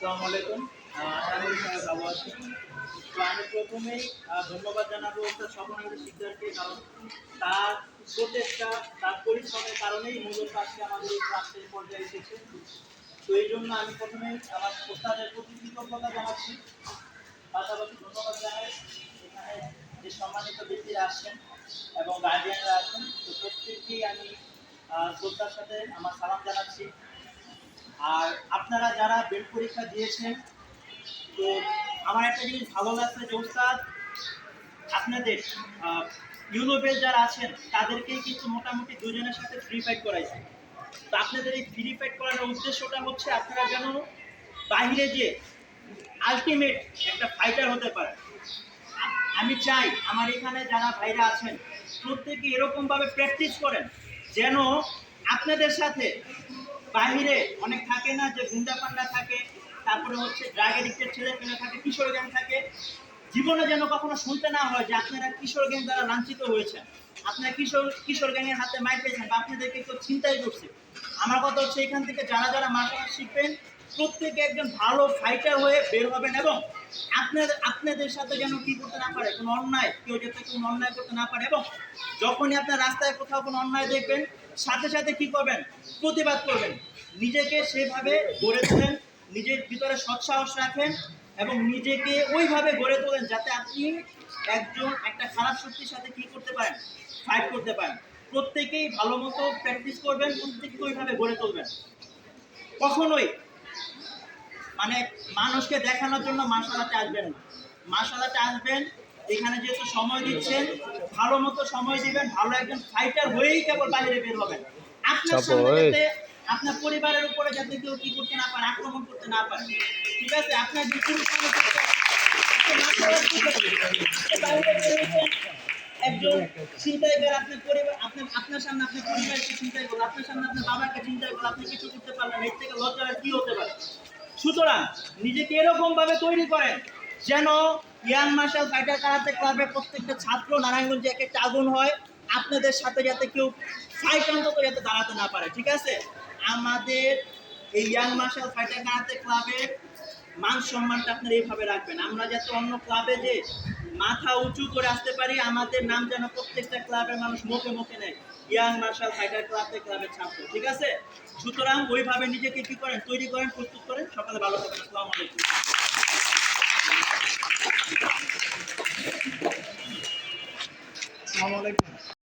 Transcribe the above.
আসসালামু আলাইকুম। সবাই ভালো আছেন তো আমি প্রথমেই ধন্যবাদ জানাব ওস্তাদ স্বপ্নানন্দ শিকদারকে কারণ। তার প্রচেষ্টা, তার পরিশ্রমের কারণেই মূলত আজকে আমাদের এই ক্লাসের পর্যায়ে এসেছে। তো এই জন্য আমি প্রথমে আমার ওস্তাদের প্রতি কৃতজ্ঞতা জানাচ্ছি। পাশাপাশি ধন্যবাদ জানাই এখানে যে সম্মানিত ব্যক্তিরা আসছেন এবং গার্ডিয়ানরা আছেন। তো প্রত্যেককেই আমি শ্রদ্ধার সাথে আমার সালাম জানাচ্ছি। আর আপনারা যারা বেড পরীক্ষা দিয়েছেন, তো আমার একটা জিনিস ভালো লাগছে যে আপনাদের ইউরোপের যারা আছেন, তাদেরকেই কিন্তু মোটামুটি দুজনের সাথে ফ্রি ফাইট করাইছে। তো আপনাদের এই ফ্রি ফাইট করানোর উদ্দেশ্যটা হচ্ছে আপনারা যেন বাইরে যে আলটিমেট একটা ফাইটার হতে পারে আমি চাই আমার এখানে যারা ভাইরা আছেন, প্রত্যেকে এরকমভাবে প্র্যাকটিস করেন, যেন আপনাদের সাথে বাইরে অনেক থাকে না, যে গুন্ডা পান্ডা থাকে, তারপরে হচ্ছে ড্রাগ এডিক্টেড ছেলে পেলে থাকে, কিশোর গ্যাং থাকে। জীবনে যেন কখনো শুনতে না হয় যে আপনারা কিশোর গ্যাং দ্বারা লাঞ্ছিত হয়েছেন। আপনারা কিশোর কিশোর গ্যাংয়ের হাতে মাইর পেয়েছেন বা আপনাদেরকে কেউ চিন্তাই করছে। আমার কথা হচ্ছে এখান থেকে যারা যারা মার্শাল শিখবেন প্রত্যেকে একজন ভালো ফাইটার হয়ে বের হবেন এবং আপনাদের আপনাদের সাথে যেন কি করতে না পারে, কোনো অন্যায়, কেউ যাতে কোনো অন্যায় করতে না পারে এবং যখনই আপনার রাস্তায় কোথাও কোনো অন্যায় দেখবেন, সাথে সাথে কি করবেন? প্রতিবাদ করবেন। নিজেকে সেভাবে গড়ে তোলেন, নিজের ভিতরে সৎসাহস রাখেন এবং নিজেকে ওইভাবে গড়ে তোলেন যাতে আপনি একজন, একটা খারাপ শক্তির সাথে কি করতে পারেন? ফাইট করতে পারেন। প্রত্যেকেই ভালো মতো প্র্যাকটিস করবেন, প্রত্যেককে ওইভাবে গড়ে তুলবেন। কখনোই মানে মানুষকে দেখানোর জন্য মার্শালাতে আসবেন না। মার্শালাতে আসবেন এখানে যেহেতু সময় দিচ্ছেন ভালো মতো সময় দিবেন ভালো একজন ফাইটার হয়েই কেবল বাইরে বের হবেন। আপনার সামনে আপনার পরিবারের উপরে যাতে কেউ কি করতে না পারে আক্রমণ করতে না পারে। ঠিক আছে? আপনার হয়েছেন, একজন চিন্তাইকার আপনার পরিবার আপনার আপনার সামনে আপনার পরিবারকে চিন্তাই করল আপনার সামনে আপনার বাবাকে চিন্তাই করল আপনি কিছু করতে পারলেন এর থেকে লজ্জার কি হতে পারে? সুতরাং নিজেকে এরকম ভাবে তৈরি করেন যেন ইয়াং মার্শাল ফাইটার কারাতে ক্লাবের প্রত্যেকটা ছাত্র নারায়ণগঞ্জে এক একটা আগুন হয়, আপনাদের সাথে যাতে কেউ ফাইট করে যাতে দাঁড়াতে না পারে, ঠিক আছে? আমাদের এই ইয়াং মার্শাল ফাইটার কারাতে ক্লাবের মান সম্মানটা আপনারা এইভাবে রাখবেন। আমরা যাতে অন্য ক্লাবে যে মাথা উঁচু করে আসতে পারি, আমাদের নাম যেন প্রত্যেকটা ক্লাবের মানুষ মুখে মুখে নেয়। ইয়াং মার্শাল ফাইটার ক্লাবে ক্লাবের ছাত্র, ঠিক আছে? সুতরাং ওইভাবে নিজেকে কি করেন? তৈরি করেন, প্রস্তুত করেন। সকালে ভালো থাকবেন, আসসালামু আলাইকুম। আসসালামু আলাইকুম।